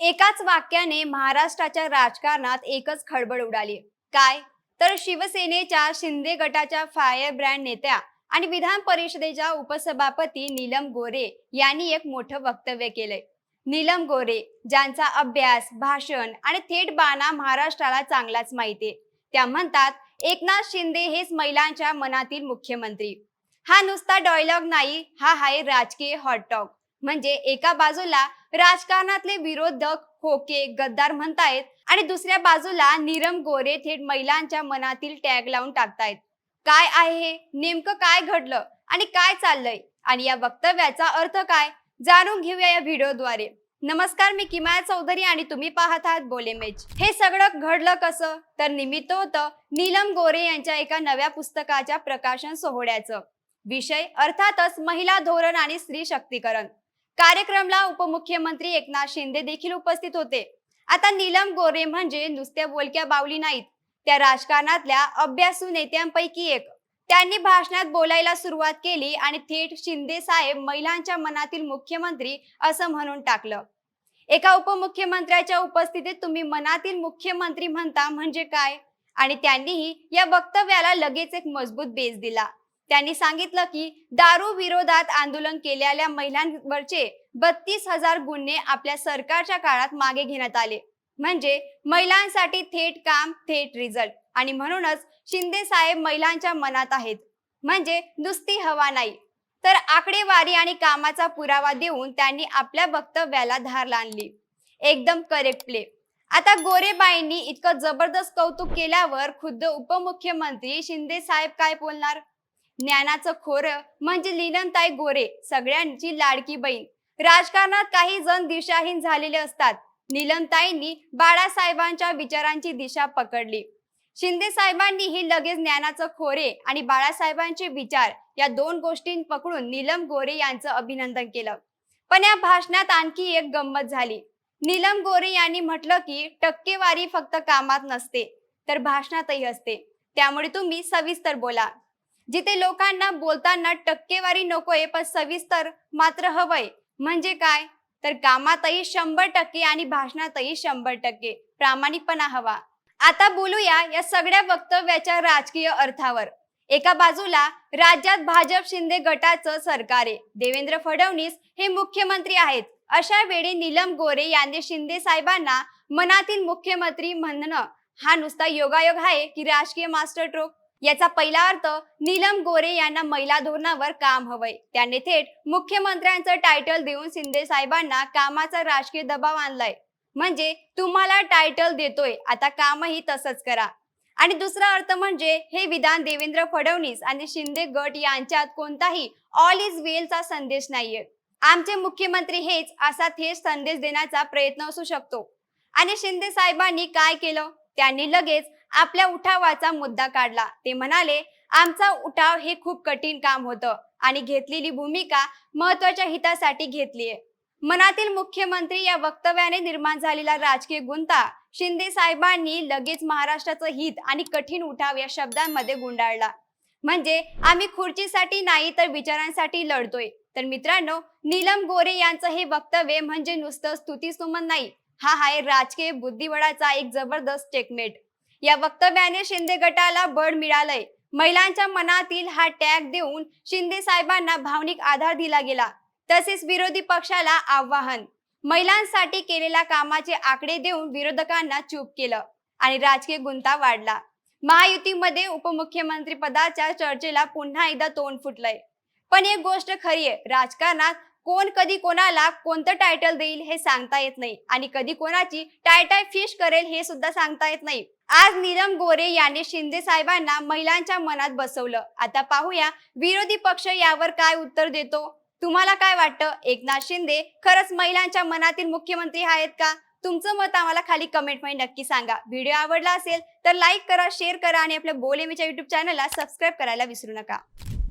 एकाच वाक्याने महाराष्ट्राच्या राजकारणात एकच खळबळ उडाली. काय? तर शिवसेनेच्या शिंदे गटाच्या फायर ब्रँड नेत्या आणि विधान परिषदेच्या उपसभापती नीलम गोरे यांनी एक मोठं वक्तव्य केलंय. नीलम गोरे ज्यांचा अभ्यास भाषण आणि थेट बाणा महाराष्ट्राला चांगलाच माहितीये. त्या म्हणतात एकनाथ शिंदे हेच महिलांच्या मनातील मुख्यमंत्री. हा नुसता डायलॉग नाही हा आहे राजकीय हॉटटॉक म्हणजे एका बाजूला राजकारणातले विरोधक होके गद्दार म्हणतायत आणि दुसऱ्या बाजूला नीरम गोरे थेट महिलांच्या मनातील टॅग लावून टाकतायत. काय आहे हे? नेमकं काय घडलं? आणि काय चाललंय? आणि या वक्तव्याचा अर्थ काय? जाणून घेऊया या व्हिडिओद्वारे. नमस्कार मी किमाया चौधरी आणि तुम्ही पाहत आहात बोलेमेज हे सगळं घडलं कसं? तर निमित्त होतं नीलम गोरे यांच्या एका नव्या पुस्तकाच्या प्रकाशन सोहळ्याचं. विषय अर्थातच महिला धोरण आणि स्त्री शक्तीकरण. कार्यक्रमला उपमुख्यमंत्री एकनाथ शिंदे देखील उपस्थित होते. आता नीलम गोरे म्हणजे नुसत्या बोलक्या बावली नाहीत. त्या राजकारणातल्या अभ्यासू नेत्यांपैकी एक. त्यांनी भाषणात बोलायला सुरुवात केली आणि थेट शिंदे साहेब महिलांच्या मनातील मुख्यमंत्री असं म्हणून टाकलं. एका उपमुख्यमंत्र्याच्या उपस्थितीत तुम्ही मनातील मुख्यमंत्री म्हणता म्हणजे काय? आणि त्यांनीही या वक्तव्याला लगेच एक मजबूत बेस दिला. त्यांनी सांगितलं की दारू विरोधात आंदोलन केलेल्या महिलांवरचे बत्तीस हजार गुन्हे आपल्या सरकारच्या काळात मागे घेण्यात आले. म्हणजे महिलांसाठी थेट काम थेट रिझल्ट आणि म्हणूनच शिंदे साहेब महिलांच्या मनात आहेत. म्हणजे नुसती हवा नाही. तर आकडेवारी आणि कामाचा पुरावा देऊन त्यांनी आपल्या वक्तव्याला धार लांडली एकदम करेक्ट प्ले आता गोरेबाईंनी इतकं जबरदस्त कौतुक केल्यावर खुद्द उपमुख्यमंत्री शिंदे साहेब काय बोलणार? ज्ञानाचं खोर म्हणजे लीनमताई गोरे सगळ्यांची लाडकी बहीण. राजकारणात काही जण दिशाहीन झालेले असतात. नीलमताईंनी बाळासाहेबांच्या विचारांची दिशा पकडली. शिंदे साहेबांनीही लगेच ज्ञानाचं खोरे आणि बाळासाहेबांचे विचार या दोन गोष्टी पकडून नीलम गोरे यांचं अभिनंदन केलं. पण या भाषणात आणखी एक गंमत झाली. नीलम गोरे यांनी म्हटलं की टक्केवारी फक्त कामात नसते तर भाषणातही असते. त्यामुळे तुम्ही सविस्तर बोला. जिथे लोकांना बोलताना टक्केवारी नकोय पण सविस्तर मात्र हवंय. म्हणजे काय? तर कामातही शंभर टक्के आणि भाषणातही शंभर टक्के प्रामाणिकपणा हवा. आता बोलूया या सगळ्या वक्तव्याच्या राजकीय अर्थावर. एका बाजूला राज्यात भाजप शिंदे गटाचं सरकार आहे. देवेंद्र फडणवीस हे मुख्यमंत्री आहेत. अशा वेळी नीलम गोरे यांनी शिंदे साहेबांना मनातील मुख्यमंत्री म्हणणं हा नुसता योगायोग आहे की राजकीय मास्टर ट्रोक? याचा पहिला अर्थ नीलम गोरे यांना महिला धोरणावर काम हवंय. त्यांनी थेट मुख्यमंत्र्यांचं टायटल देऊन शिंदे साहेबांना कामाचा राजकीय दबाव आणलाय. म्हणजे तुम्हाला टायटल देतोय आता कामही तसंच करा. आणि दुसरा अर्थ म्हणजे हे विधान देवेंद्र फडणवीस आणि शिंदे गट यांच्यात कोणताही ऑल इज वेलचा संदेश नाहीये. आमचे मुख्यमंत्री हेच असा थेट संदेश देण्याचा प्रयत्न असू शकतो. आणि शिंदे साहेबांनी काय केलं? त्यांनी लगेच आपल्या उठावाचा मुद्दा काढला. ते म्हणाले आमचा उठाव हे खूप कठीण काम होतं आणि घेतलेली भूमिका महत्त्वाच्या हितासाठी घेतलीये. मनातील मुख्यमंत्री या वक्तव्याने निर्माण झालेला राजकीय गुंता शिंदे साहेबांनी लगेच महाराष्ट्राचं हित आणि कठीण उठाव या शब्दांमध्ये गुंडाळला. म्हणजे आम्ही खुर्चीसाठी नाही तर विचारांसाठी लढतोय. तर मित्रांनो नीलम गोरे यांचं हे वक्तव्य म्हणजे नुसतं स्तुतीसुमन नाही. हा आहे राजकीय बुद्धिबळाचा एक जबरदस्त चेकमेट या वक्तव्याने शिंदे गटाला बळ मिळालंय. महिलांच्या मनातील हा टॅग देऊन शिंदे साहेबांना भावनिक आधार दिला गेला. तसेच विरोधी पक्षाला आव्हान. महिलांसाठी केलेल्या कामाचे आकडे देऊन विरोधकांना चूप केलं आणि राजकीय गुंता वाढला. महायुतीमध्ये उपमुख्यमंत्री पदाच्या चर्चेला पुन्हा एकदा तोंड फुटलंय. पण एक गोष्ट खरी आहे राजकारणात कोण कधी कोणाला कोणतं टायटल देईल हे सांगता येत नाही. आणि कधी कोणाची टायटाय फिश करेल हे सुद्धा सांगता येत नाही. आज नीलम गोरे यांनी शिंदे साहेबांना महिलांच्या मनात बसवलं. आता पाहूया विरोधी पक्ष यावर काय उत्तर देतो. तुम्हाला काय वाटतं? एकनाथ शिंदे खरंच महिलांच्या मनातील मुख्यमंत्री आहेत का? तुमचं मत आम्हाला खाली कमेंटमध्ये नक्की सांगा. व्हिडिओ आवडला असेल तर लाईक करा शेअर करा आणि आपल्या बोलेमीच्या युट्यूब चॅनलला सबस्क्राईब करायला विसरू नका.